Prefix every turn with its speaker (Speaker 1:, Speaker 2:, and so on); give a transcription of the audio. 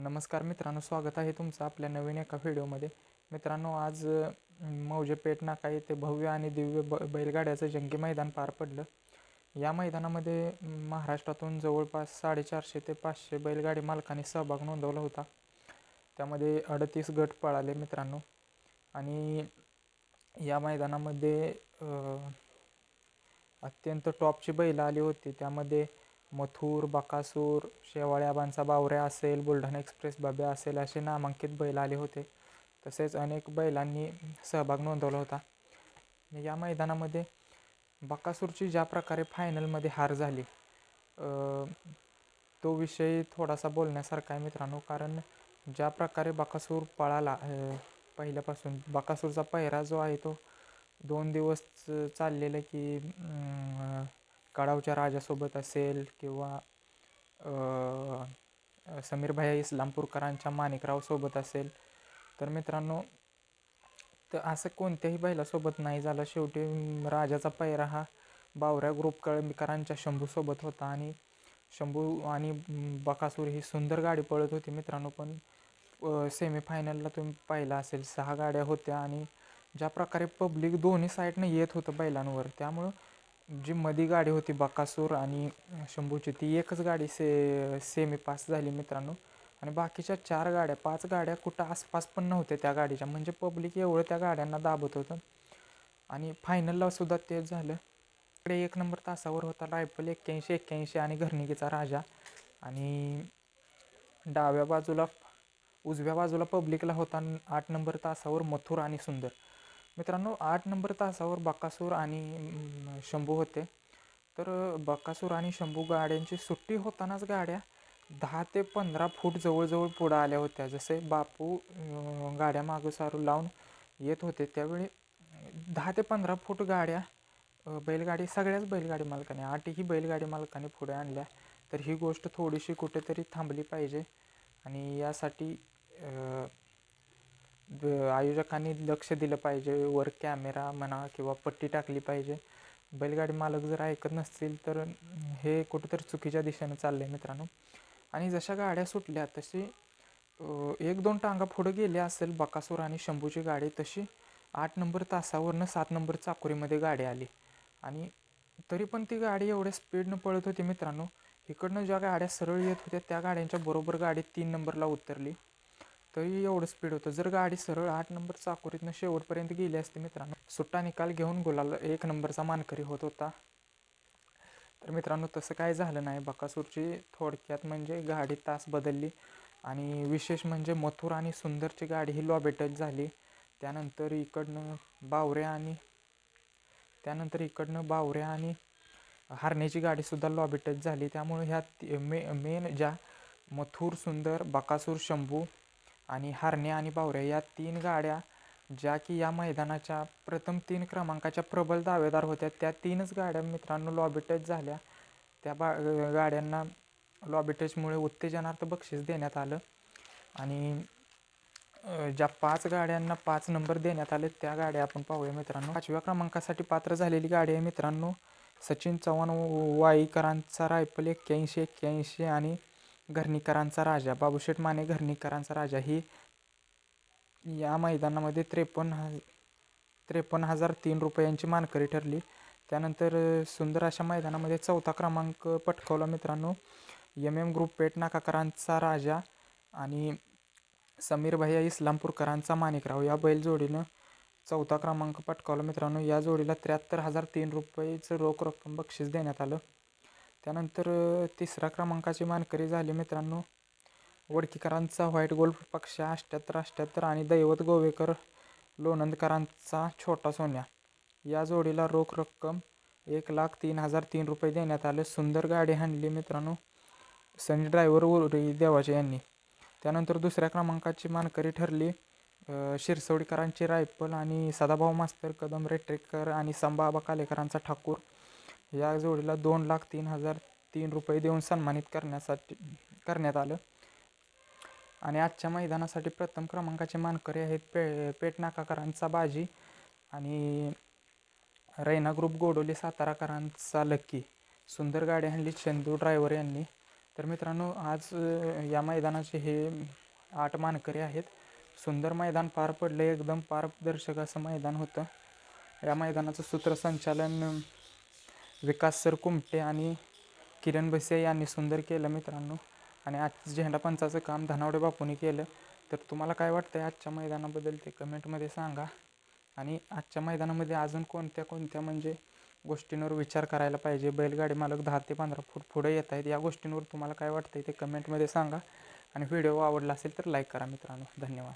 Speaker 1: नमस्कार मित्रांनो स्वागत आहे तुमचं आपल्या नवीन एका व्हिडिओमध्ये. मित्रांनो आज मौजे पेठ नाका येथे भव्य आणि दिव्य ब बैलगाड्याचं जंगी मैदान पार पडलं. या मैदानामध्ये महाराष्ट्रातून जवळपास साडेचारशे ते पाचशे बैलगाडी मालकांनी सहभाग नोंदवला होता. त्यामध्ये अडतीस गट पळाले मित्रांनो. आणि या मैदानामध्ये अत्यंत टॉपची बैलं आली होती. त्यामध्ये मथुर बकासूर शेवाळ्याबांचा बावऱ्या असेल बुलढाणा एक्सप्रेस बब्या असेल असे नामांकित बैल आले होते. तसेच अनेक बैलांनी सहभाग नोंदवला होता. या मैदानामध्ये बकासूरची ज्या प्रकारे फायनलमध्ये हार झाली तो विषय थोडासा बोलण्यासारखा आहे मित्रांनो. कारण ज्या प्रकारे बकासूर पळाला पहिल्यापासून बकासूरचा पहिरा जो आहे तो दोन दिवस चाललेलं की कडावच्या राजासोबत असेल किंवा समीर भैया इस्लामपूरकरांच्या माणिकरावसोबत असेल. तर मित्रांनो तर असं कोणत्याही बैलासोबत नाही झालं. शेवटी राजाचा पैरा हा बावऱ्या ग्रुप कळंबीकरांच्या शंभूसोबत होता आणि शंभू आणि बकासूर ही सुंदर गाडी पळत होती मित्रांनो. पण सेमीफायनलला तुम्ही पाहिलं असेल सहा गाड्या होत्या आणि ज्या प्रकारे पब्लिक दोन्ही साईडनं येत होतं बैलांवर त्यामुळं जी मधी गाडी होती बकासूर आणि शंभूची ती एकच गाडी से सेमी पास झाली मित्रांनो. आणि बाकीच्या चार गाड्या पाच गाड्या कुठं आसपास पण नव्हत्या त्या गाडीच्या. म्हणजे पब्लिक एवढं त्या गाड्यांना दाबत होतं. आणि फायनलला सुद्धा तेच झालं. इकडे एक नंबर तासावर होता रायफल एक्क्याऐंशी एक्क्याऐंशी आणि घरणिकीचा राजा. आणि डाव्या बाजूला उजव्या बाजूला पब्लिकला होता आठ नंबर तासावर मथुर आणि सुंदर. मित्रांनो आठ नंबर तासावर बकासूर आणि शंभू होते. तर बकासूर आणि शंभू गाड्यांची सुट्टी होतानाच गाड्या दहा ते पंधरा फूट जवळजवळ पुढं आल्या होत्या. जसे बापू गाड्या मागं सारू लावून येत होते त्यावेळी दहा ते पंधरा फूट गाड्या बैलगाडी सगळ्याच बैलगाडी मालकाने आठही बैलगाडी मालकाने पुढे आणल्या. तर ही गोष्ट थोडीशी कुठेतरी थांबली पाहिजे. आणि यासाठी आयोजकांनी लक्ष दिलं पाहिजे वर कॅमेरा म्हणा किंवा पट्टी टाकली पाहिजे. बैलगाडी मालक जर ऐकत नसतील तर हे कुठंतरी चुकीच्या दिशेनं चाललं आहे मित्रांनो. आणि जशा गाड्या सुटल्या तशी एक दोन टांगा पुढं गेल्या असेल बकासूर आणि शंभूची गाडी तशी आठ नंबर तासावरनं सात नंबर चाकोरीमध्ये गाडी आली. आणि तरी पण ती गाडी एवढ्या स्पीडनं पळत होती मित्रांनो. इकडनं ज्या गाड्या सरळ येत होत्या त्या गाड्यांच्या बरोबर गाडी तीन नंबरला उतरली. तरी एवढं स्पीड होतं. जर गाडी सरळ आठ नंबर चाकोरीतनं शेवटपर्यंत गेली असती मित्रांनो सुट्टा निकाल घेऊन गुलाल एक नंबरचा मानकरी होत होता. तर मित्रांनो तसं काय झालं नाही. बकासूरची थोडक्यात म्हणजे गाडी तास बदलली आणि विशेष म्हणजे मथुर आणि सुंदरची गाडी ही लॉबेटच झाली. त्यानंतर इकडनं बावरे आणि त्यानंतर इकडनं बावरे आणि हारण्याची गाडीसुद्धा लॉबेटच झाली. त्यामुळे ह्या मे मेन ज्या मथुर सुंदर बकासूर शंभू आणि हारण्या आणि बावऱ्या या तीन गाड्या ज्या की या मैदानाच्या प्रथम तीन क्रमांकाच्या प्रबल दावेदार होत्या त्या तीनच गाड्या मित्रांनो लॉबी टच झाल्या. त्या बा गाड्यांना लॉबी टचमुळे उत्तेजनार्थ बक्षीस देण्यात आलं. आणि ज्या पाच गाड्यांना पाच नंबर देण्यात आले त्या गाड्या आपण पाहूया मित्रांनो. पाचव्या क्रमांकासाठी पात्र झालेली गाडी आहे मित्रांनो सचिन चव्हाण वाईकरांचा रायफल एक्क्याऐंशी एक्क्याऐंशी आणि घरणीकरांचा राजा. बाबूशेठ माने घरणीकरांचा राजा. ही या मैदानामध्ये त्रेपन्न ह त्रेपन्न हजार तीन रुपयांची मानकरी ठरली. त्यानंतर सुंदर अशा मैदानामध्ये चौथा क्रमांक पटकावला मित्रांनो. एम एम ग्रुप पेट नाकाकरांचा राजा आणि समीर भैया इस्लामपूरकरांचा माणिकराव या बैल जोडीनं चौथा क्रमांक पटकावला मित्रांनो. या जोडीला त्र्याहत्तर हजार तीन रुपयेचं रोख रक्कम बक्षीस देण्यात आलं. त्यानंतर तिसऱ्या क्रमांकाची मानकरी झाली मित्रांनो. वडकीकरांचा व्हाईट गोल्फ पक्ष अष्ट्याहत्तर अष्ट्याहत्तर आणि दैवत गोवेकर लोणंदकरांचा छोटा सोन्या. या जोडीला रोख रक्कम एक लाख तीन हजार तीन रुपये देण्यात आले. सुंदर गाडी हाणली मित्रांनो. सनी ड्रायव्हर उरी देवाचे यांनी. त्यानंतर दुसऱ्या क्रमांकाची मानकरी ठरली शिरसवडीकरांची रायफल आणि सदाभाऊ मास्तर कदम रेट्रेकर आणि संभाबा कालेकरांचा ठाकूर. या जोडीला दोन लाख तीन हजार तीन रुपये देऊन सन्मानित करण्यासाठी करण्यात आलं. आणि आजच्या मैदानासाठी प्रथम क्रमांकाचे मानकरी आहेत पे पेटनाकाकरांचा बाजी आणि रैना ग्रुप गोडोली साताराकरांचा लक्की सुंदर गाडी आणली चंदू ड्रायव्हर यांनी. तर मित्रांनो आज या मैदानाचे हे आठ मानकरी आहेत. सुंदर मैदान पार पडलं एकदम पारदर्शक असं मैदान होतं. या मैदानाचं सूत्रसंचालन विकास सर कुमटे आणि किरण भसे यांनी सुंदर केलं मित्रांनो. आणि आज झेंडा पंचाचं काम धनावडे बापूनी केलं. तर तुम्हाला काय वाटतं आजच्या मैदानाबद्दल ते कमेंटमध्ये सांगा. आणि आजच्या मैदानामध्ये अजून कोणत्या कोणत्या म्हणजे गोष्टींवर विचार करायला पाहिजे? बैलगाडी मालक दहा ते पंधरा फूट पुढे येत आहेत. या गोष्टींवर तुम्हाला काय वाटतं ते कमेंटमध्ये सांगा. आणि व्हिडिओ आवडला असेल तर लाईक करा मित्रांनो. धन्यवाद.